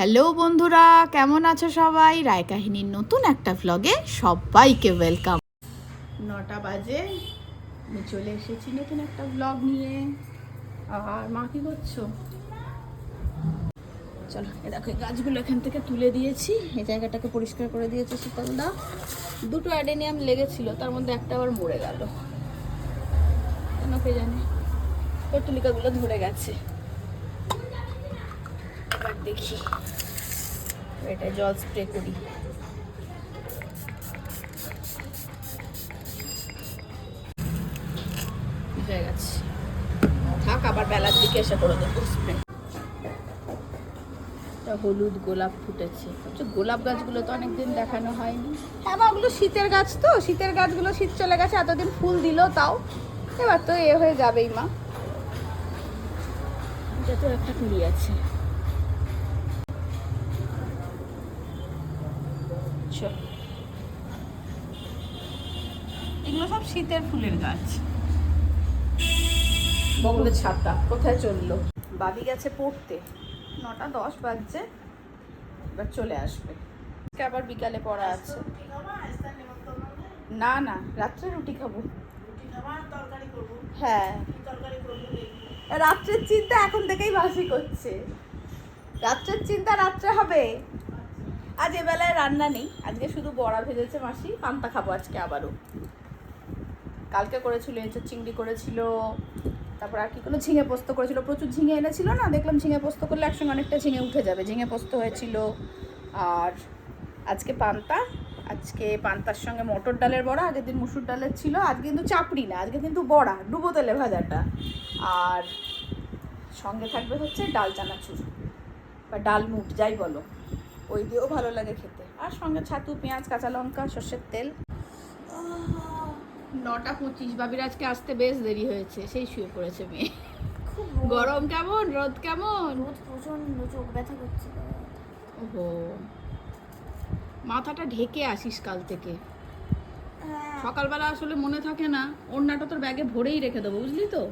Hello বন্ধুরা, কেমন আছো সবাই? রায় কাহিনীর নতুন একটা ভ্লগে সবাইকে ওয়েলকাম নটা বাজে, আমি চলে এসেছি নতুন একটা ভ্লগ নিয়ে। আর মা কি করছ? চলো, এ দেখো গাছগুলো এখান থেকে তুলে দিয়েছি। এই জায়গাটাকে পরিষ্কার করে দিয়েছে শীতলদা দুটো অ্যাডেনিয়াম লেগেছিল, তার মধ্যে একটা আবার মরে গেল। কেন কে জানে? পর্তুলিকাগুলো ধরে গেছে। দেখি। এটা জল স্প্রে করি। হয়ে গেছে। থাক আবার বেলার দিকে এসে করে দেবো স্প্রে হলুদ গোলাপ ফুটেছে। গোলাপ গাছগুলো তো অনেকদিন দেখানো হয়নি। হ্যাঁ বা ওগুলো শীতের গাছ তো। শীতের গাছগুলো শীত চলে গেছে এতদিন ফুল দিল তাও। এবার তো এ হয়ে যাবেই মা। এটা তো একটা কুড়ি আছে। চল। এগুলো সব শীতের ফুলের গাছ। বগলের ছাতা, কোথায় চলল? বাবি গেছে পড়তে। নটা দশ বাজছে, এবার চলে আসবে। আবার বিকালে পড়া আছে। না না, রাত্রে রুটি খাব। হ্যাঁ। রাত্রের চিন্তা এখন থেকেই বাসি করছে। রাত্রের চিন্তা রাত্রে হবে। আজ এবেলায় রান্না নেই। আজকে শুধু বড়া ভেজেছে মাসি, পান্তা খাব আজকে আবারও। কালকে করেছিল এঁচোর চিংড়ি করেছিল, তারপর আর কি কোনো ঝিঙে পোস্ত করেছিল। প্রচুর ঝিঙে এনেছিল না? দেখলাম ঝিঙে পোস্ত করলে একসঙ্গে অনেকটা ঝিঙে উঠে যাবে। ঝিঙে পোস্ত হয়েছিল আর আজকে পান্তা। আজকে পান্তার সঙ্গে মটর ডালের বড়া, আগের দিন মুসুর ডালের ছিল, আজকে কিন্তু চাপড়ি না, আজকে কিন্তু বড়া, ডুবো তেলে ভাজাটা। আর সঙ্গে থাকবে হচ্ছে ডাল চানাচুর বা ডাল মুট যাই বলো। ওই দিয়েও ভালো লাগে খেতে। আর সঙ্গে ছাতু পেঁয়াজ কাঁচা লঙ্কা সর্ষের তেল। নটা পঁচিশ। বাবির আজকে আসতে বেশ দেরি হয়েছে সেই শুয়ে পড়েছে মেয়ে। গরম কেমন? রোদ কেমন? রোদ প্রচণ্ড চোখ ব্যথা করছে ওহো। মাথাটা ঢেকে আসিস কাল থেকে। হ্যাঁ। সকালবেলা আসলে মনে থাকে না ওড়নাটা তোর ব্যাগে ভরেই রেখে দেবো বুঝলি তো?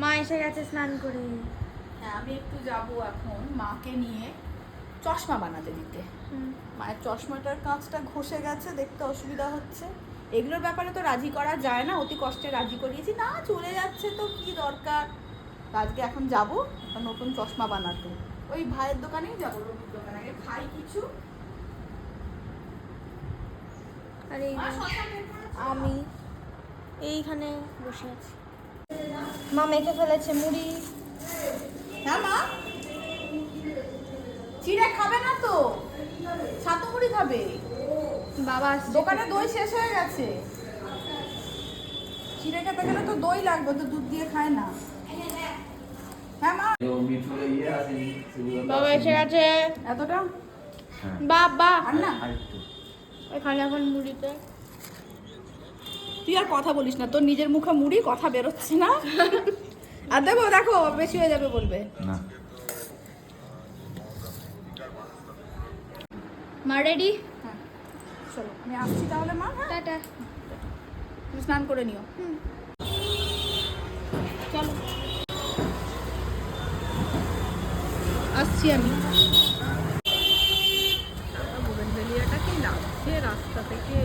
মা এসে গেছে স্নান করে। হ্যাঁ আমি একটু যাব এখন মাকে নিয়ে। চশমা বানাতে দিতে। মায়ের চশমাটার কাঁচটা ঘষে গেছে দেখতে অসুবিধা হচ্ছে। এগুলোর ব্যাপারে তো রাজি করা যায় না অতি কষ্টে রাজি করিয়েছি। না চলে যাচ্ছে তো কি দরকার? আজকে এখন যাব একটা নতুন চশমা বানাতে। ওই ভাইয়ের দোকানেই যাব রবির দোকানে। আগে খাই কিছু। আর এই আমি এইখানে বসে আছি। মা মেখে ফেলেছে মুড়ি। হ্যাঁ মা। চিড়ে খাবে না তো? ছাতু মুড়ি খাবে? বাবা দোকানে দই শেষ হয়ে গেছে। চিড়ে খেতে গেলে তো দই লাগবে তো দুধ দিয়ে খায় না। হ্যাঁ মা। বাবা এসে গেছে। এতটা? বাবা। আর না? এখানে এখন মুড়িতে। তুই আর কথা বলিস না তোর নিজের মুখে মুড়ি কথা বেরোচ্ছে না। আর দেখো দেখো বেশি হয়ে যাবে বলবে। না। মা রেডি হ্যাঁ। চলো আমি আসছি তাহলে মা হ্যাঁ? টাটা। স্নান করে নিও। চলো। আসছি আমি। লাগছে রাস্তা থেকে।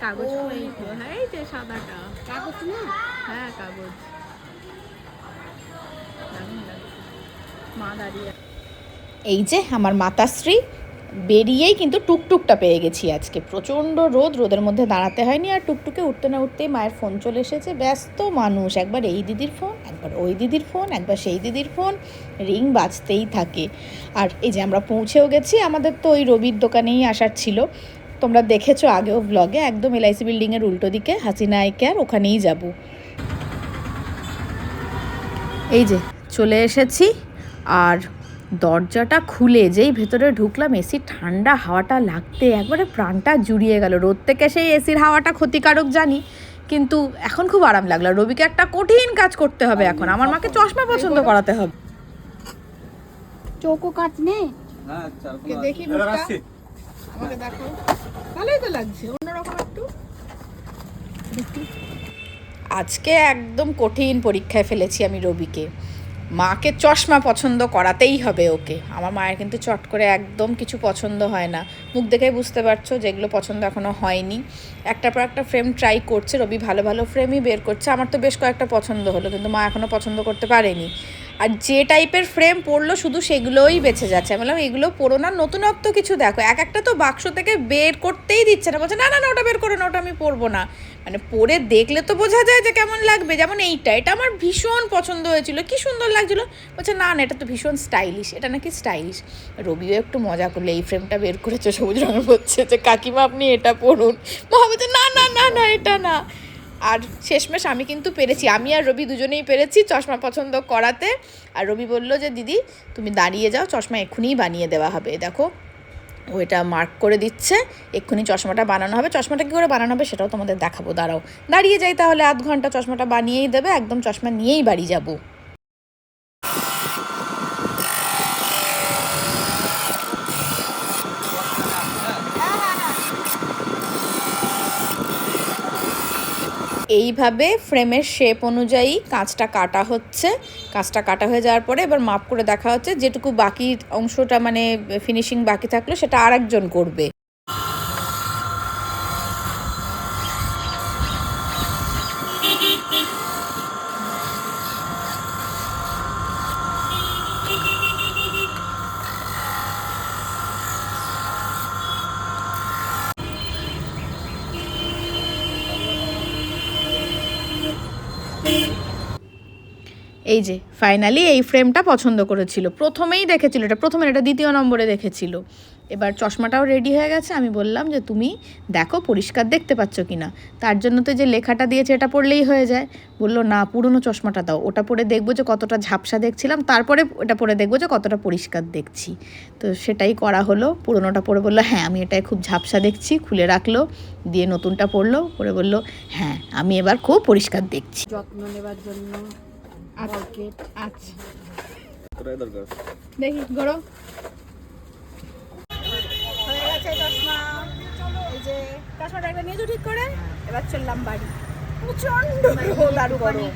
কাগজ হ্যাঁ এই যে। সাদাটা। কাগজ না হ্যাঁ কাগজ। মা দাঁড়িয়ে এই যে আমার মাতাশ্রী বেরিয়েই কিন্তু টুকটুকটা পেয়ে গেছি আজকে। প্রচণ্ড রোদ, রোদের মধ্যে দাঁড়াতে হয়নি আর টুকটুকে উঠতে না উঠতেই মায়ের ফোন চলে এসেছে। ব্যস্ত মানুষ, একবার এই দিদির ফোন, একবার ওই দিদির ফোন, একবার সেই দিদির ফোন, রিং বাজতেই থাকে। আর এই যে আমরা পৌঁছেও গেছি, আমাদের তো ওই রবির দোকানেই আসার ছিল। তোমরা দেখেছ আগেও ব্লগে একদম এলআইসি বিল্ডিংয়ের উল্টো দিকে, হাসিনা কেয়ার ওখানেই যাব। এই যে চলে এসেছি, আর দরজাটা খুলে যেই ভেতরে ঢুকলাম এসির ঠান্ডা হাওয়াটা লাগতে একবারে প্রাণটা জুড়িয়ে গেল। রোদ থেকে সেই এসির হাওয়াটা ক্ষতিকারক জানি কিন্তু এখন খুব আরাম লাগল। রবিকে একটা কঠিন কাজ করতে হবে এখন। আমার মাকে চশমা পছন্দ করাতে হবে। চৌকো কাট নে। কে দেখি আমাকে দেখো। ভালোই তো লাগছে অন্যরকম একটু। আজকে একদম কঠিন পরীক্ষায় ফেলেছি আমি রবিকে। মাকে চশমা পছন্দ করাতেই হবে ওকে। আমার মায়ের কিন্তু চট করে একদম কিছু পছন্দ হয় না। মুখ দেখেই বুঝতে পারছ যেগুলো পছন্দ এখনও হয়নি। একটার পর একটা ফ্রেম ট্রাই করছে, রবি ভালো ভালো ফ্রেমই বের করছে। আমার তো বেশ কয়েকটা পছন্দ হলো, কিন্তু মা এখনও পছন্দ করতে পারেনি। আর যে টাইপের ফ্রেম পড়ল শুধু সেগুলোই বেঁচে যাচ্ছে। আমি বললাম, এগুলো পড়ো না, নতুনত্ব কিছু দেখো। এক একটা তো বাক্স থেকে বের করতেই দিচ্ছে না। বলছে, না না না, ওটা বের করো না, ওটা আমি পরবো না। মানে পরে দেখলে তো বোঝা যায় যে কেমন লাগবে। যেমন এইটা, এটা আমার ভীষণ পছন্দ হয়েছিল। কি সুন্দর লাগছিল? বলছে, না না, এটা তো ভীষণ স্টাইলিশ এটা নাকি স্টাইলিশ রবিও একটু মজা করল, এই ফ্রেমটা বের করেছে, সবুজ রঙের বলছে যে, কাকিমা, আপনি এটা পড়ুন। মা বলছে, না না না না, এটা না। আর শেষমেশ আমি কিন্তু পেরেছি। আমি আর রবি দুজনেই পেরেছি চশমা পছন্দ করাতে। আর রবি বলল যে, দিদি, তুমি দাঁড়িয়ে যাও, চশমা এক্ষুনিই বানিয়ে দেওয়া হবে। দেখো, ও এটা মার্ক করে দিচ্ছে, এক্ষুনি চশমাটা বানানো হবে। চশমাটা কী করে বানানো হবে সেটাও তোমাদের দেখাবো। দাঁড়াও, দাঁড়িয়ে যাই তাহলে। আধ ঘণ্টা চশমাটা বানিয়েই দেবে, একদম চশমা নিয়েই বাড়ি যাব। এইভাবে ফ্রেমের শেপ অনুযায়ী কাঁচটা কাটা হচ্ছে। কাঁচটা কাটা হয়ে যাওয়ার পরে এবার মাপ করে দেখা হচ্ছে যেটুকু বাকি অংশটা মানে ফিনিশিং বাকি থাকল সেটা আরেকজন করবে। You. এই যে ফাইনালি এই ফ্রেমটা পছন্দ করেছিল। প্রথমেই দেখেছিল এটা, প্রথমে এটা দ্বিতীয় নম্বরে দেখেছিল। এবার চশমাটাও রেডি হয়ে গেছে, আমি বললাম যে, তুমি দেখো, পরিষ্কার দেখতে পাচ্ছ কি না? তার জন্য তো যে লেখাটা দিয়েছে, এটা পড়লেই হয়ে যায়। বলল, না, পুরনো চশমাটা দাও। ওটা পরে দেখব যে, কতটা ঝাপসা দেখছিলাম। তারপরে ওটা পরে দেখব যে, কতটা পরিষ্কার দেখছি। তো সেটাই করা হলো, পুরনোটা পরে বলল হ্যাঁ আমি এটাই খুব ঝাপসা দেখছি। খুলে রাখল, দিয়ে নতুনটা পড়ল, পরে বলল হ্যাঁ আমি এবার খুব পরিষ্কার দেখছি। যত্ন নেবার জন্য আচ্ছা। দরকার? দেখি গরো হয়ে গেছে চশমা। এই যে চশমাটা একটা নিয়ে ঠিক করে। এবার চললাম বাড়ি। প্রচণ্ড রোদ গরম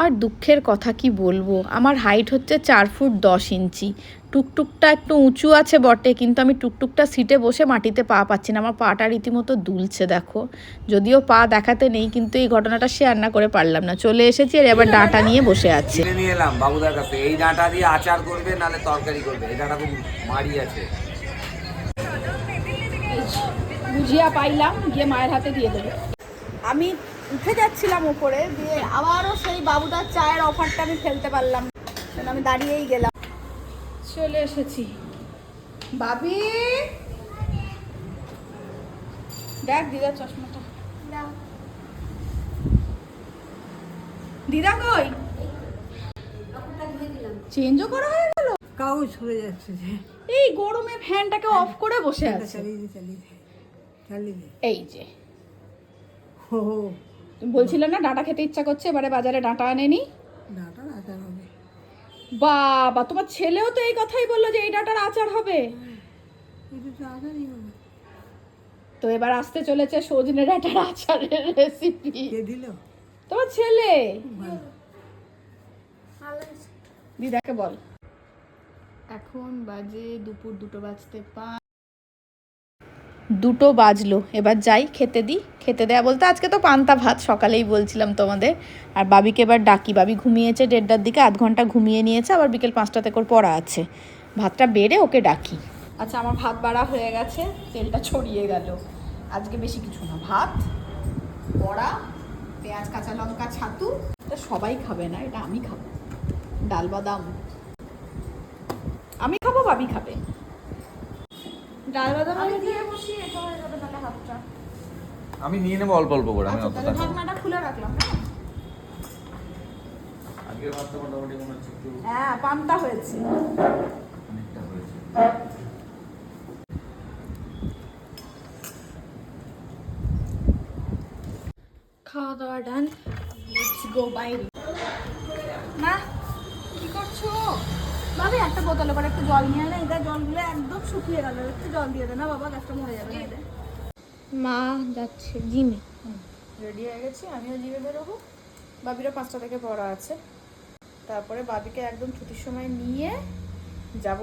আর দুঃখের কথা কি বলব? আমার হাইট হচ্ছে চার ফুট দশ ইঞ্চি। টুকটুকটা একটু উঁচু আছে বটে কিন্তু আমি টুকটুকটা সিটে বসে মাটিতে পা পাচ্ছি না। আমার পাটা রীতিমতো দুলছে দেখো। যদিও পা দেখাতে নেই কিন্তু এই ঘটনাটা শেয়ার না করে পারলাম না। চলে এসেছি আর এবার ডাঁটা নিয়ে বসে আছে। নিয়ে এলাম বাবুদার কাছে। এই ডাঁটা দিয়ে আচার করবে নালে তরকারি করবে। এই ডাঁটা খুব মারি আছে। ভুজিয়া পাইলাম গিয়ে মায়ের হাতে দিয়ে দেবো। আমি উঠে যাচ্ছিলাম উপরে দিয়ে আবারও সেই বাবুদার চায়ের অফারটা আমি ফেলতে পারলাম আমি দাঁড়িয়েই গেলাম। চলে এসেছি। বাবি? দেখ দিদার চশমাটা। দিদা কই? চেঞ্জও করা হয়ে গেল? কাগজ সরে যাচ্ছে যে। এই গরমে ফ্যানটাকে অফ করে বসে আছে চালিয়ে দে চালিয়ে দে চালিয়ে দে। এই যে। হো হো। তুমি বলছিলে না ডাঁটা খেতে ইচ্ছা করছে এবারে বাজারে ডাঁটা আনেনি। ডাটা বাবা তোমার ছেলেও তো এই কথাই বলল যে এই ডাটার আচার হবে। তো আচারই হবে তো এবার আসতে চলেছে সজনে ডাটার আচারের রেসিপি কে দিল? তোমার ছেলে। দিদাকে বল। এখন বাজে দুপুর দুটো বাজতে পাঁচ দুটো বাজলো। এবার যাই খেতে দিই। খেতে দেয়া বলতে আজকে তো পান্তা ভাত, সকালেই বলছিলাম তোমাদের। আর বাবিকে এবার ডাকি। বাবি ঘুমিয়েছে, দেড়টার দিকে আধ ঘণ্টা ঘুমিয়ে নিয়েছে, আবার বিকেল পাঁচটাতে করে পড়া আছে। ভাতটা বেড়ে ওকে ডাকি। আচ্ছা আমার ভাত বাড়া হয়ে গেছে, তেলটা ছড়িয়ে গেল। আজকে বেশি কিছু না, ভাত, বড়া, পেঁয়াজ, কাঁচা লঙ্কা, ছাতু। এটা সবাই খাবে না, এটা আমি খাব। ডাল, বাদাম। আমি খাব, বাবি খাবে। ডাল বাদাম আমি দিয়ে বসি এটা হয়ে যাবে তাহলে হাতটা। আমি নিয়ে নেব অল্প অল্প করে আমি আচ্ছা অতটা। ঢাকনাটা খুলে রাখলাম হ্যাঁ। ভাতটা মোটামুটি মনে হচ্ছে একটু হ্যাঁ পান্তা হয়েছে। অনেকটা হয়েছে। খাওয়া দাওয়া ডান লেটস গো বাইরে মা কি করছ? বাবা একটা বোতলে করে একটু জল নিয়ে না এটা জলগুলো একদম শুকিয়ে গেল। একটু জল দিয়ে দে না বাবা গাছটা মরে যাবে মা যাচ্ছে জিমে। রেডি হয়ে গেছি আমিও জিমে বেরোবো। বাবিরও পাঁচটা থেকে পড়া আছে। তারপরে বাবিকে একদম ছুটির সময় নিয়ে যাব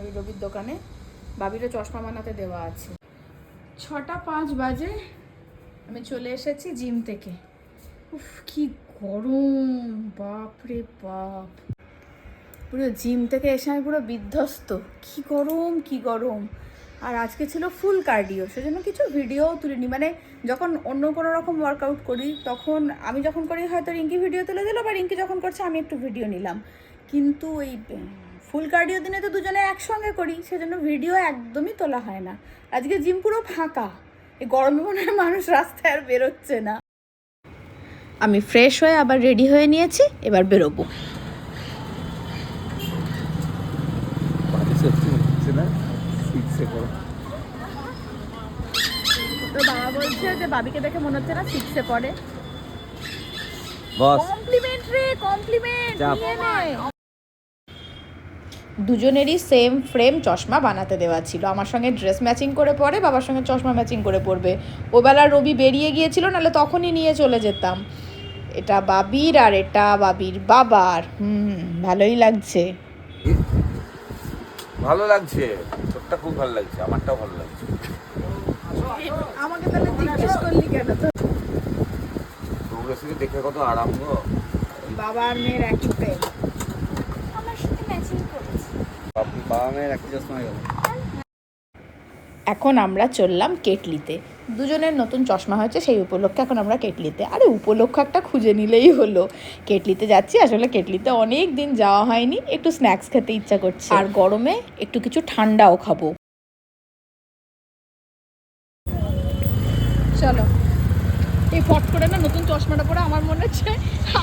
ওই রবির দোকানে। বাবিরও চশমা বানাতে দেওয়া আছে। ছটা পাঁচ বাজে। আমি চলে এসেছি জিম থেকে। উফ কি গরম বাপ রে বাপ। পুরো জিম থেকে এসে আমি পুরো বিধ্বস্ত। কি গরম কি গরম। আর আজকে ছিল ফুল কার্ডিও সেজন্য কিছু ভিডিও তুলিনি। মানে যখন অন্য কোনো রকম ওয়ার্কআউট করি, তখন আমি যখন করি, হয়তো রিঙ্কি ভিডিও তুলে দিল বা রিঙ্কি যখন করছে, আমি একটু ভিডিও নিলাম। কিন্তু এই ফুল কার্ডিও দিনে তো দুজনে একসঙ্গে করি, সেজন্য ভিডিও একদমই তোলা হয় না। আজকে জিম পুরো ফাঁকা। এই গরমে মনে হয় মানুষ রাস্তায় আর বেরোচ্ছে না। আমি ফ্রেশ হয়ে আবার রেডি হয়ে নিয়েছি, এবার বেরোবো তো বাবা বলছে যে বাবিকে দেখে মনে হচ্ছে না সিক্সে পড়ে। বস। কমপ্লিমেন্ট রে কমপ্লিমেন্ট নিয়ে নে। দুজনেরই সেম ফ্রেম চশমা বানাতে দেওয়া ছিল। আমার সঙ্গে ড্রেস ম্যাচিং করে পরে বাবার সঙ্গে চশমা ম্যাচিং করে পরবে ওবেলা রবি বেরিয়ে গিয়েছিল নাহলে তখনই নিয়ে চলে যেতাম। এটা বাবির আর এটা বাবির বাবার। হুম ভালোই লাগছে। ভালো লাগছে। তোরটা খুব ভালো লাগছে আমারটাও ভালো লাগছে। আমাকে তাহলে জিজ্ঞেস করলি কেন? তো তোমরা শুধু দেখে কত আরাম গো বাবা আর মেয়ের একই প্রেম। আপনি বাবা মেয়ের একই চশমা গেল। এখন আমরা চললাম কেটলিতে। দুজনের নতুন চশমা হয়েছে সেই উপলক্ষে এখন আমরা কেটলিতে। আরে উপলক্ষ একটা খুঁজে নিলেই হলো। কেটলিতে যাচ্ছি আসলে কেটলিতে অনেক দিন যাওয়া হয়নি। একটু স্ন্যাক্স খেতে ইচ্ছা করছে। আর গরমে একটু কিছু ঠান্ডাও খাব। চলো। এই ফট করে না নতুন চশমাটা পরে আমার মনে হচ্ছে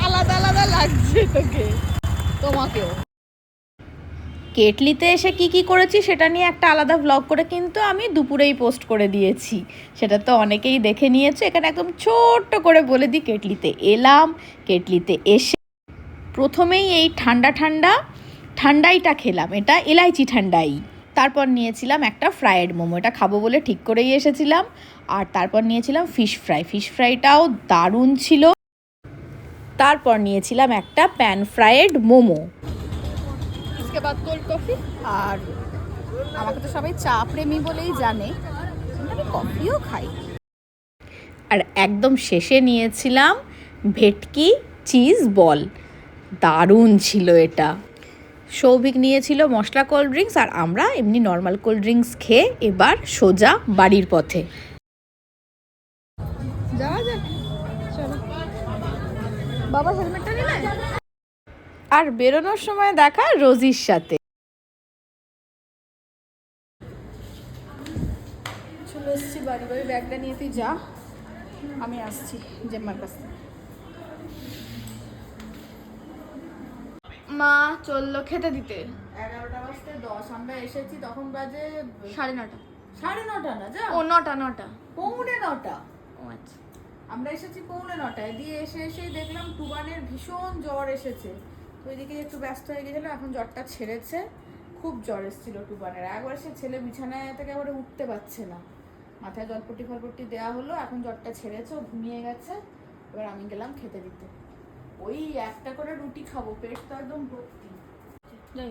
আলাদা আলাদা লাগছে তোকে। তোমাকেও। কেটলিতে এসে কি কি করেছি সেটা নিয়ে একটা আলাদা ব্লগ করে কিন্তু আমি দুপুরেই পোস্ট করে দিয়েছি। সেটা তো অনেকেই দেখে নিয়েছে, এখানে একদম ছোট্ট করে বলে দিই, কেটলিতে এলাম, কেটলিতে এসে প্রথমেই এই ঠান্ডা ঠান্ডা ঠান্ডাইটা খেলাম। এটা এলাইচি ঠান্ডাই। তারপর নিয়েছিলাম একটা ফ্রায়েড মোমো। এটা খাব বলে ঠিক করেই এসেছিলাম। আর তারপর নিয়েছিলাম ফিশ ফ্রাই। ফিশ ফ্রাইটাও দারুণ ছিল। তারপর নিয়েছিলাম একটা প্যান ফ্রায়েড মোমো। কফি। আর আমাকে তো সবাই চা প্রেমী বলেই জানে। কফিও খাই। আর একদম শেষে নিয়েছিলাম ভেটকি চিজ বল। দারুণ ছিল এটা। সৌভিক নিয়েছিল মশলা কোল্ড ড্রিঙ্কস আর আমরা এমনি নর্মাল কোল্ড ড্রিঙ্কস খেয়ে এবার সোজা বাড়ির পথে। আর বেরোনোর সময় দেখা রোজির সাথে। চলে এসেছি বাড়ি। বাড়ি ব্যাগটা নিয়ে তুই যা, আমি আসছি জেম্মার কাছ থেকে। মা চলল খেতে দিতে। এগারোটা বাজতে দশ আমরা এসেছি তখন বাজে সাড়ে নটা। সাড়ে নটা না যা। ও নটা নটা। পৌনে নটা। ও আচ্ছা। আমরা এসেছি পৌনে নটায়। দিয়ে এসে এসেই দেখলাম টুবানের ভীষণ জ্বর এসেছে। তো ওইদিকে একটু ব্যস্ত হয়ে গেছিল এখন জ্বরটা ছেড়েছে। খুব জ্বর এসেছিল টুবানের একবার সে ছেলে বিছানায় থেকে একবারে উঠতে পারছে না। মাথায় জলপট্টি ফলপট্টি দেওয়া হলো এখন জ্বরটা ছেড়েছে ও ঘুমিয়ে গেছে। এবার আমি গেলাম খেতে দিতে। ওই একটা করে রুটি খাব পেট তো একদম ভর্তি।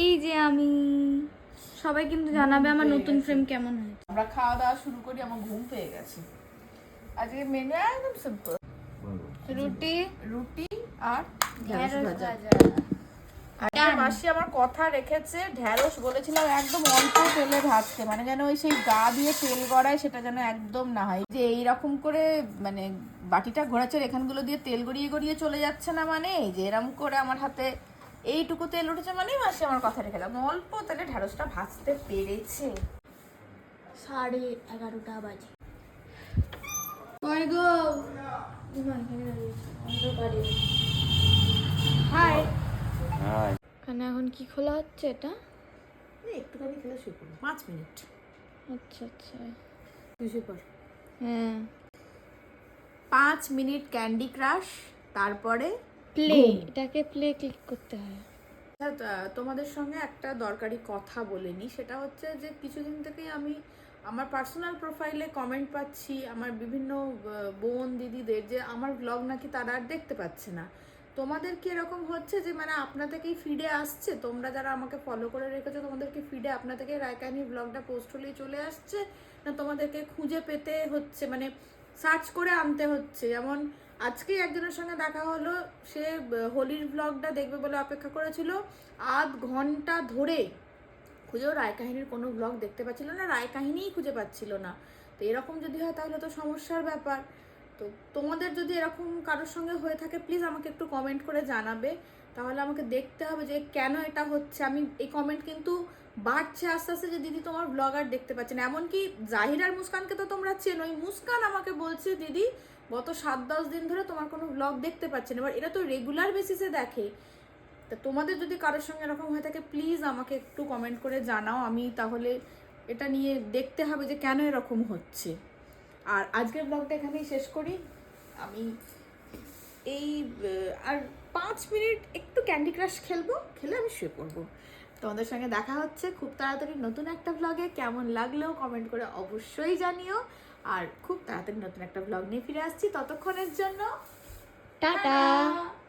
এই যে আমি। সবাই কিন্তু জানাবে আমার নতুন ফ্রেম কেমন হয়েছে। আমরা খাওয়া দাওয়া শুরু করি আমার ঘুম পেয়ে গেছে। আজকে মেনু একদম সিম্পল রুটি রুটি আর ঢেঁড়স ভাজা। ভাজা মাসি আমার কথা রেখেছে ঢ্যাঁড়স বলেছিলাম একদম অল্প তেলে ভাজতে। মানে যেন ওই সেই গা দিয়ে তেল গড়ায় সেটা যেন একদম না হয়। যে এইরকম করে মানে বাটিটা ঘোরাচ্ছে আর এখানগুলো দিয়ে তেল গড়িয়ে গড়িয়ে চলে যাচ্ছে না মানে যে এরম করে আমার হাতে এইটুকু তেল উঠেছে মানেই মাসি আমার কথা রেখে দিলাম অল্প তেলে ঢ্যাঁড়সটা ভাজতে পেরেছে। সাড়ে এগারোটা বাজে। কই গো হাই হ্যাঁ। এখানে এখন কি খোলা হচ্ছে এটা? একটুখানি খেলে শুয়ে পড়ি পাঁচ মিনিট। আচ্ছা আচ্ছা। হ্যাঁ। পাঁচ মিনিট ক্যান্ডি ক্রাশ তারপরে প্লে এটাকে প্লে ক্লিক করতে হয়। আচ্ছা, তোমাদের সঙ্গে একটা দরকারি কথা বলে নি সেটা হচ্ছে যে কিছুদিন থেকেই আমি আমার পার্সোনাল প্রোফাইলে কমেন্ট পাচ্ছি আমার বিভিন্ন বোন দিদিদের যে আমার ব্লগ নাকি তারা আর দেখতে পাচ্ছে না। তোমাদের কি এরকম হচ্ছে যে মানে আপনা থেকেই ফিডে আসছে? তোমরা যারা আমাকে ফলো করে রেখেছো তোমাদেরকে ফিডে আপনা থেকে রায়কাহিনীর ব্লগটা পোস্ট হলেই চলে আসছে? না তোমাদেরকে খুঁজে পেতে হচ্ছে মানে সার্চ করে আনতে হচ্ছে? যেমন আজকেই একজনের সঙ্গে দেখা হলো, সে হোলির ব্লগটা দেখবে বলে অপেক্ষা করেছিল। আধ ঘণ্টা ধরে খুঁজেও রায় কাহিনীর কোনো ব্লগ দেখতে পাচ্ছিল না রায় কাহিনীই খুঁজে পাচ্ছিল না। তো এরকম যদি হয় তাহলে তো সমস্যার ব্যাপার। তো তোমাদের যদি এরকম কারোর সঙ্গে হয়ে থাকে প্লিজ আমাকে একটু কমেন্ট করে জানাবে। তাহলে আমাকে দেখতে হবে যে কেন এটা হচ্ছে। আমি এই কমেন্ট কিন্তু বাড়ছে আস্তে আস্তে যে দিদি তোমার ব্লগ আর দেখতে পাচ্ছি না। এমনকি জাহির আর মুস্কানকে তো তোমরা চেনোই মুস্কান আমাকে বলছে, দিদি, গত সাত দশ দিন ধরে তোমার কোনো ব্লগ দেখতে পাচ্ছি না। এবার এটা তো রেগুলার বেসিসে দেখে। তা তোমাদের যদি কারোর সঙ্গে এরকম হয়ে থাকে প্লিজ আমাকে একটু কমেন্ট করে জানাও। আমি তাহলে এটা নিয়ে দেখতে হবে যে কেন এরকম হচ্ছে। আর আজকের ব্লগটা এখানেই শেষ করি। আমি এই আর পাঁচ মিনিট একটু ক্যান্ডি ক্রাশ খেলব খেলে আমি শুয়ে পড়ব। তোমাদের সঙ্গে দেখা হচ্ছে খুব তাড়াতাড়ি নতুন একটা ব্লগে কেমন লাগল কমেন্ট করে অবশ্যই জানিও। আর খুব তাড়াতাড়ি নতুন একটা ব্লগ নিয়ে ফিরে আসছি। ততক্ষণের জন্য টাটা। টাটা।